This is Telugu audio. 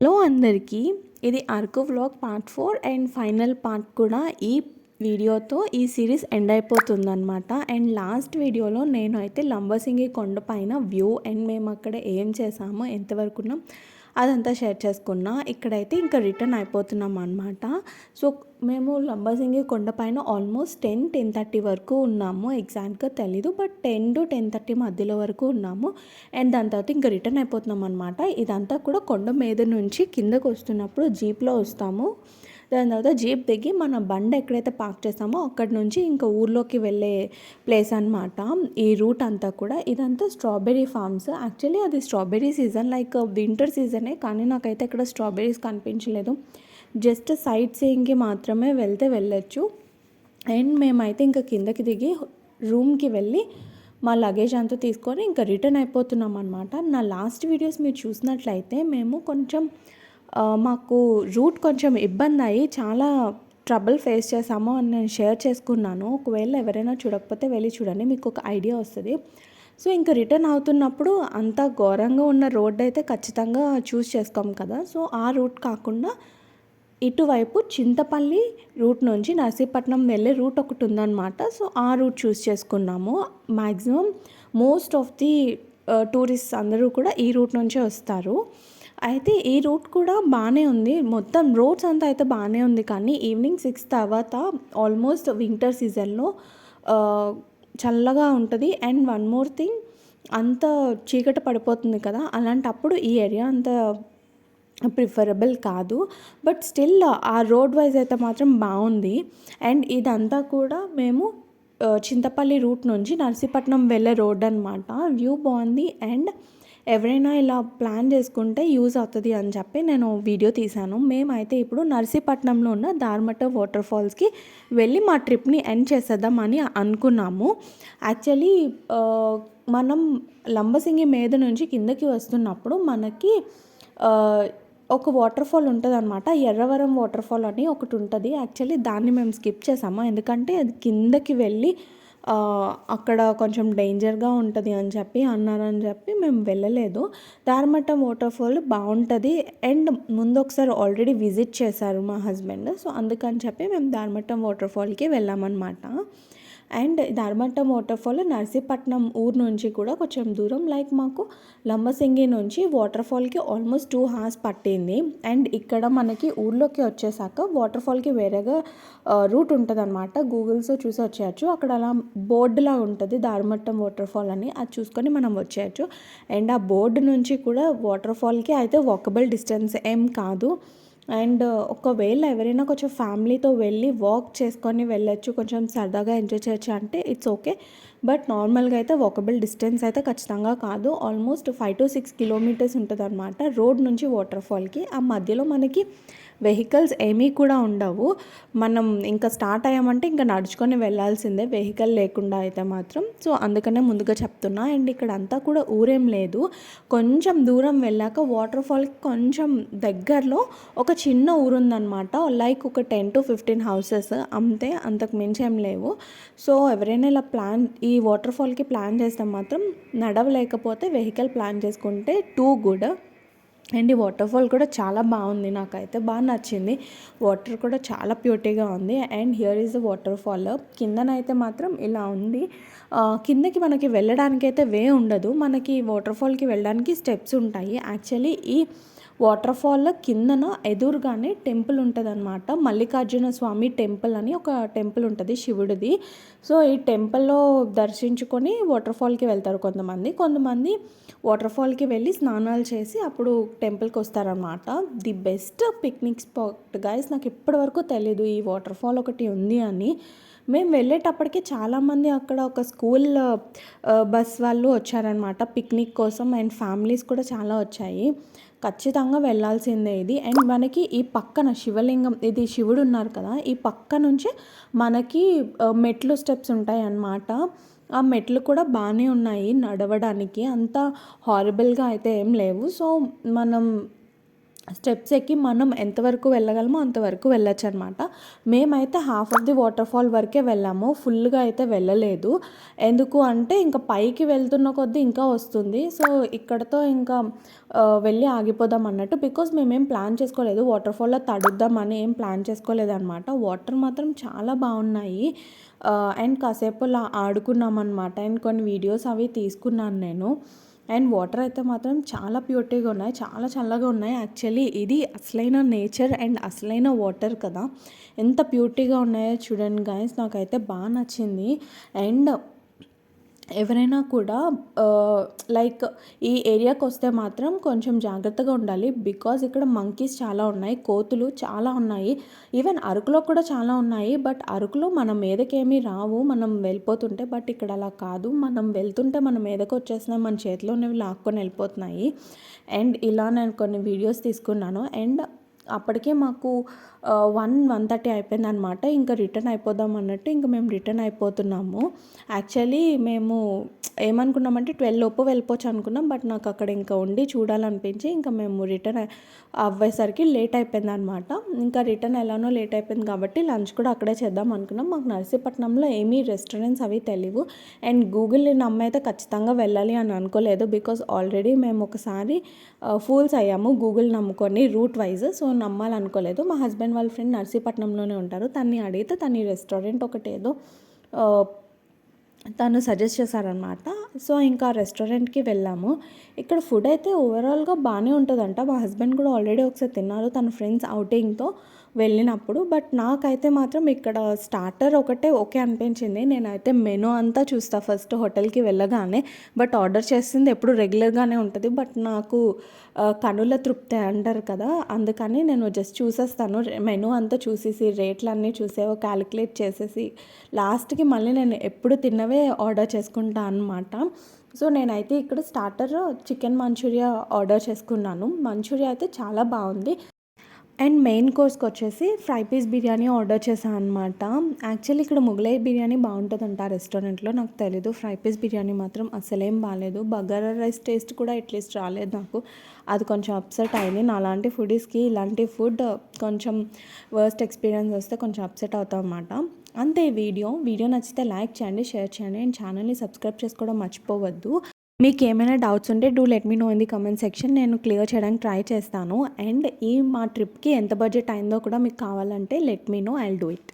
హలో అందరికీ ఇది Araku vlog part four and final part కూడా ఈ వీడియోతో ఈ సిరీస్ ఎండ్ అయిపోతుందన్నమాట. అండ్ లాస్ట్ వీడియోలో నేను అయితే లంబసింగి కొండ పైన వ్యూ అండ్ మేము అక్కడ ఏం చేసామో ఎంతవరకు ఉన్నాం అదంతా షేర్ చేసుకున్నా. ఇక్కడైతే ఇంకా రిటర్న్ అయిపోతున్నాం అనమాట సో మేము లంబసింగి కొండపైన ఆల్మోస్ట్ టెన్ టెన్ థర్టీ వరకు ఉన్నాము. ఎగ్జాక్ట్గా తెలీదు but ten to ten thirty మధ్యలో వరకు ఉన్నాము. అండ్ దాని తర్వాత ఇంకా రిటర్న్ అయిపోతున్నాం అనమాట ఇదంతా కూడా కొండ మీద నుంచి కిందకు వస్తున్నప్పుడు జీప్లో వస్తాము. దాని తర్వాత జీప్ దిగి మన బండి ఎక్కడైతే పార్క్ చేస్తామో అక్కడి నుంచి ఇంకా ఊర్లోకి వెళ్ళే ప్లేస్ అనమాట ఈ రూట్ అంతా కూడా ఇదంతా స్ట్రాబెర్రీ ఫార్మ్స్. యాక్చువల్లీ అది స్ట్రాబెర్రీ సీజన్ లైక్ వింటర్ సీజనే కానీ నాకైతే ఇక్కడ స్ట్రాబెర్రీస్ కనిపించలేదు. జస్ట్ సైట్ సీయింగ్కి మాత్రమే వెళ్తే వెళ్ళొచ్చు. అండ్ మేమైతే ఇంకా కిందకి దిగి రూమ్కి వెళ్ళి మా లగేజ్ అంతా తీసుకొని ఇంకా రిటర్న్ అయిపోతున్నాం అనమాట నా లాస్ట్ వీడియోస్ మీరు చూసినట్లయితే మేము కొంచెం మాకు రూట్ కొంచెం ఇబ్బంది అయ్యి చాలా ట్రబుల్ ఫేస్ చేసాము అని నేను షేర్ చేసుకున్నాను. ఒకవేళ ఎవరైనా చూడకపోతే వెళ్ళి చూడండి మీకు ఒక ఐడియా వస్తుంది. సో ఇంకా రిటర్న్ అవుతున్నప్పుడు అంత ఘోరంగా ఉన్న రోడ్ అయితే ఖచ్చితంగా చూస్ చేసుకోం కదా. సో ఆ రూట్ కాకుండా ఇటువైపు చింతపల్లి రూట్ నుంచి నర్సీపట్నం వెళ్ళే రూట్ ఒకటి ఉందన్నమాట. సో ఆ రూట్ చూస్ చేసుకున్నాము. Maximum most of the tourist అందరూ కూడా ఈ రూట్ నుంచే వస్తారు. అయితే ఈ రూట్ కూడా బాగానే ఉంది. మొత్తం రోడ్స్ అంతా అయితే బాగానే ఉంది కానీ ఈవినింగ్ సిక్స్ తర్వాత ఆల్మోస్ట్ వింటర్ సీజన్లో చల్లగా ఉంటుంది. అండ్ వన్ మోర్ థింగ్ అంత చీకట పడిపోతుంది కదా. అలాంటప్పుడు ఈ ఏరియా అంత ప్రిఫరబుల్ కాదు. బట్ స్టిల్ ఆ రోడ్ వైజ్ అయితే మాత్రం బాగుంది. అండ్ ఇదంతా కూడా మేము చింతపల్లి రూట్ నుంచి నర్సీపట్నం వెళ్ళే రోడ్ అనమాట వ్యూ బాగుంది. అండ్ ఎవరైనా ఇలా ప్లాన్ చేసుకుంటే యూజ్ అవుతుంది అని చెప్పి నేను వీడియో తీశాను. మేమైతే ఇప్పుడు నర్సీపట్నంలో ఉన్న దార్మట వాటర్ ఫాల్స్కి వెళ్ళి మా ట్రిప్ని ఎండ్ చేసేద్దామని అనుకున్నాము. యాక్చువల్లీ మనం లంబసింగి మీద నుంచి కిందకి వస్తున్నప్పుడు మనకి ఒక వాటర్ ఫాల్ ఉంటుంది అనమాట ఎర్రవరం వాటర్ ఫాల్ అని ఒకటి ఉంటుంది. యాక్చువల్లీ దాన్ని మేము స్కిప్ చేసాము. ఎందుకంటే అది కిందకి వెళ్ళి అక్కడ కొంచెం డేంజర్గా ఉంటుంది అని చెప్పి అన్నారని చెప్పి మేము వెళ్ళలేదు. దారమట్టం వాటర్ ఫాల్ బాగుంటుంది. అండ్ ముందు ఒకసారి ఆల్రెడీ విజిట్ చేశారు మా హస్బెండ్. సో అందుకని చెప్పి మేము దారమట్టం వాటర్ ఫాల్కి వెళ్ళామన్నమాట. And Dharmattam water fall Narsipatnam ఊరు నుంచి కూడా కొంచెం దూరం. లైక్ మాకు లంబసింగి నుంచి వాటర్ ఫాల్కి ఆల్మోస్ట్ టూ హార్స్ పట్టింది. అండ్ ఇక్కడ మనకి ఊర్లోకి వచ్చేసాక వాటర్ ఫాల్కి వేరేగా రూట్ ఉంటుంది అనమాట గూగుల్స్లో చూసి వచ్చేయచ్చు. అక్కడ అలా బోర్డులా ఉంటుంది ధర్మట్టం వాటర్ ఫాల్ అని. అది చూసుకొని మనం వచ్చేయచ్చు. అండ్ ఆ బోర్డు నుంచి కూడా వాటర్ ఫాల్కి అయితే వాకబుల్ డిస్టెన్స్ ఏం కాదు. అండ్ ఒకవేళ ఎవరైనా కొంచెం ఫ్యామిలీతో వెళ్ళి వాక్ చేసుకొని వెళ్ళొచ్చు కొంచెం సరదాగా ఎంజాయ్ చేయొచ్చు అంటే ఇట్స్ ఓకే. బట్ నార్మల్గా అయితే వాకబుల్ డిస్టెన్స్ అయితే ఖచ్చితంగా కాదు. Almost five to six kilometres ఉంటుంది అనమాట రోడ్ నుంచి వాటర్ ఫాల్కి ఆ మధ్యలో మనకి వెహికల్స్ ఏమీ కూడా ఉండవు. మనం ఇంకా స్టార్ట్ అయ్యామంటే ఇంకా నడుచుకొని వెళ్ళాల్సిందే వెహికల్ లేకుండా అయితే మాత్రం. సో అందుకనే ముందుగా చెప్తున్నా. అండ్ ఇక్కడ అంతా కూడా ఊరేం లేదు. కొంచెం దూరం వెళ్ళాక వాటర్ ఫాల్కి కొంచెం దగ్గరలో ఒక చిన్న ఊరుందనమాట లైక్ ఒక టెన్ టు ఫిఫ్టీన్ హౌసెస్. అంతే అంతకు మించి ఏం లేవు. సో ఎవరైనా ఇలా ప్లాన్ ఈ వాటర్ ఫాల్కి ప్లాన్ చేస్తే మాత్రం నడవలేకపోతే వెహికల్ ప్లాన్ చేసుకుంటే టూ గుడ్. అండ్ ఈ వాటర్ ఫాల్ కూడా చాలా బాగుంది నాకైతే బాగా నచ్చింది. వాటర్ కూడా చాలా ప్యూటీగా ఉంది. And here is the waterfall. కిందనైతే మాత్రం ఇలా ఉంది. కిందకి మనకి వెళ్ళడానికి అయితే వే ఉండదు. మనకి వాటర్ ఫాల్కి వెళ్ళడానికి స్టెప్స్ ఉంటాయి. యాక్చువల్లీ ఈ వాటర్ ఫాల్ కిందన ఎదురుగానే టెంపుల్ ఉంటుంది అనమాట మల్లికార్జున స్వామి టెంపుల్ అని ఒక టెంపుల్ ఉంటుంది శివుడిది. సో ఈ టెంపుల్లో దర్శించుకొని వాటర్ ఫాల్కి వెళ్తారు కొంతమంది. కొంతమంది వాటర్ ఫాల్కి వెళ్ళి స్నానాలు చేసి అప్పుడు టెంపుల్కి వస్తారనమాట the best picnic spot guys నాకు ఇప్పటివరకు తెలియదు ఈ వాటర్ ఫాల్ ఒకటి ఉంది అని. మేము వెళ్ళేటప్పటికి చాలామంది అక్కడ ఒక స్కూల్ బస్ వాళ్ళు వచ్చారనమాట పిక్నిక్ కోసం అండ్ ఫ్యామిలీస్ కూడా చాలా వచ్చాయి. ఖచ్చితంగా వెళ్ళాల్సిందే ఇది. అండ్ మనకి ఈ పక్కన శివలింగం ఇది శివుడు ఉన్నారు కదా ఈ పక్క నుంచి మనకి మెట్లు స్టెప్స్ ఉంటాయి అన్నమాట ఆ మెట్లు కూడా బాగానే ఉన్నాయి నడవడానికి. అంత హారబుల్గా అయితే ఏం లేవు. సో మనం స్టెప్స్ ఎక్కి మనం ఎంతవరకు వెళ్ళగలమో అంతవరకు వెళ్ళొచ్చు అనమాట మేమైతే half of the waterfall వరకే వెళ్ళాము. ఫుల్గా అయితే వెళ్ళలేదు. ఎందుకు అంటే ఇంకా పైకి వెళ్తున్న కొద్దీ ఇంకా వస్తుంది. సో ఇక్కడతో ఇంకా వెళ్ళి ఆగిపోదాం అన్నట్టు. బికాస్ మేమేం ప్లాన్ చేసుకోలేదు. వాటర్ ఫాల్లో తడుద్దామని ఏం ప్లాన్ చేసుకోలేదు అనమాట వాటర్ మాత్రం చాలా బాగున్నాయి. అండ్ కాసేపు అలా ఆడుకున్నాం అనమాట అండ్ కొన్ని వీడియోస్ అవి తీసుకున్నాను నేను. అండ్ వాటర్ అయితే మాత్రం చాలా ప్యూర్టీగా ఉన్నాయి. చాలా చల్లగా ఉన్నాయి. యాక్చువల్లీ ఇది అసలైన నేచర్ అండ్ అసలైన వాటర్ కదా. ఎంత ప్యూర్టీగా ఉన్నాయో చూడండి గాయస్. నాకైతే బాగా నచ్చింది. అండ్ ఎవరైనా కూడా లైక్ ఈ ఏరియాకి వస్తే మాత్రం కొంచెం జాగ్రత్తగా ఉండాలి. బికాజ్ ఇక్కడ మంకీస్ చాలా ఉన్నాయి కోతులు చాలా ఉన్నాయి. ఈవెన్ అరకులో కూడా చాలా ఉన్నాయి. బట్ అరకులో మన మీదకేమీ రావు మనం వెళ్ళిపోతుంటే. బట్ ఇక్కడ అలా కాదు. మనం వెళ్తుంటే మన మీదకి వచ్చేస్తున్నాయి మన చేతిలో ఉన్నవి లాక్కొని వెళ్ళిపోతున్నాయి. అండ్ ఇలా నేను కొన్ని వీడియోస్ తీసుకున్నాను. అండ్ అప్పటికే మాకు వన్ వన్ థర్టీ అయిపోయింది అనమాట ఇంకా రిటర్న్ అయిపోదాం అన్నట్టు ఇంకా మేము రిటర్న్ అయిపోతున్నాము. యాక్చువల్లీ మేము ఏమనుకున్నామంటే ట్వెల్వ్ లోపు వెళ్ళిపోవచ్చు అనుకున్నాం బట్ నాకు అక్కడ ఇంకా ఉండి చూడాలనిపించి ఇంకా మేము రిటర్న్ అవ్వేసరికి లేట్ అయిపోయింది అనమాట ఇంకా రిటర్న్ ఎలానో లేట్ అయిపోయింది కాబట్టి లంచ్ కూడా అక్కడే చేద్దాం అనుకున్నాం. మాకు నర్సీపట్నంలో ఏమీ రెస్టారెంట్స్ అవి తెలియవు అండ్ గూగుల్ని నమ్మైతే ఖచ్చితంగా వెళ్ళాలి అని అనుకోలేదు బికాజ్ ఆల్రెడీ మేము ఒకసారి ఫూల్స్ అయ్యాము గూగుల్ నమ్ముకొని రూట్ వైజ్. సో నమ్మాలనుకోలేదు. మా హస్బెండ్ వాళ్ళ ఫ్రెండ్ నర్సీపట్నంలోనే ఉంటారు. తన్ని అడిగితే తన రెస్టారెంట్ ఒకటి ఏదో తను సజెస్ట్ చేశారనమాట సో ఇంకా రెస్టారెంట్కి వెళ్ళాము. ఇక్కడ ఫుడ్ అయితే ఓవరాల్గా బాగానే ఉంటుందంట. మా హస్బెండ్ కూడా ఆల్రెడీ ఒకసారి తిన్నారు. తన ఫ్రెండ్స్ అవుటింగ్తో వెళ్ళినప్పుడు బట్ నాకైతే మాత్రం ఇక్కడ స్టార్టర్ ఒకటే ఓకే అనిపించింది. నేనైతే మెనూ అంతా చూస్తా. ఫస్ట్ హోటల్కి వెళ్ళగానే బట్ ఆర్డర్ చేసింది ఎప్పుడు రెగ్యులర్గానే ఉంటుంది. బట్ నాకు కనుల తృప్తి అంటారు కదా అందుకని నేను జస్ట్ చూసేస్తాను. మెనూ అంతా చూసేసి రేట్లు అన్నీ చూసేవో క్యాలిక్యులేట్ చేసేసి లాస్ట్కి మళ్ళీ నేను ఎప్పుడు తిన్నవే ఆర్డర్ చేసుకుంటా అనమాట సో నేనైతే ఇక్కడ స్టార్టర్ చికెన్ మంచూరియా ఆర్డర్ చేసుకున్నాను. మంచూరియా అయితే చాలా బాగుంది. అండ్ మెయిన్ కోర్స్కి వచ్చేసి ఫ్రై పీస్ బిర్యానీ ఆర్డర్ చేశాను అనమాట యాక్చువల్లీ ఇక్కడ ముగలై బిర్యానీ బాగుంటుందంట ఆ రెస్టారెంట్లో. నాకు తెలీదు. ఫ్రై పీస్ బిర్యానీ మాత్రం అసలేం బాగాలేదు బగారా రైస్ టేస్ట్ కూడా అట్లీస్ట్ రాలేదు నాకు. అది కొంచెం అప్సెట్ అయింది. నా అలాంటి ఫుడీస్కి ఇలాంటి ఫుడ్ కొంచెం వర్స్ట్ ఎక్స్పీరియన్స్ వస్తే కొంచెం అప్సెట్ అవుతాం అనమాట అంతే వీడియో. వీడియో నచ్చితే లైక్ చేయండి షేర్ చేయండి. అండ్ ఛానల్ని సబ్స్క్రైబ్ చేసుకోవడం మర్చిపోవద్దు. మీకు ఏమైనా డౌట్స్ ఉంటే do let me know in the comment section. నేను క్లియర్ చేయడానికి ట్రై చేస్తాను. అండ్ ఈ మా ట్రిప్కి ఎంత బడ్జెట్ అయిందో కూడా మీకు కావాలంటే let me know I do it.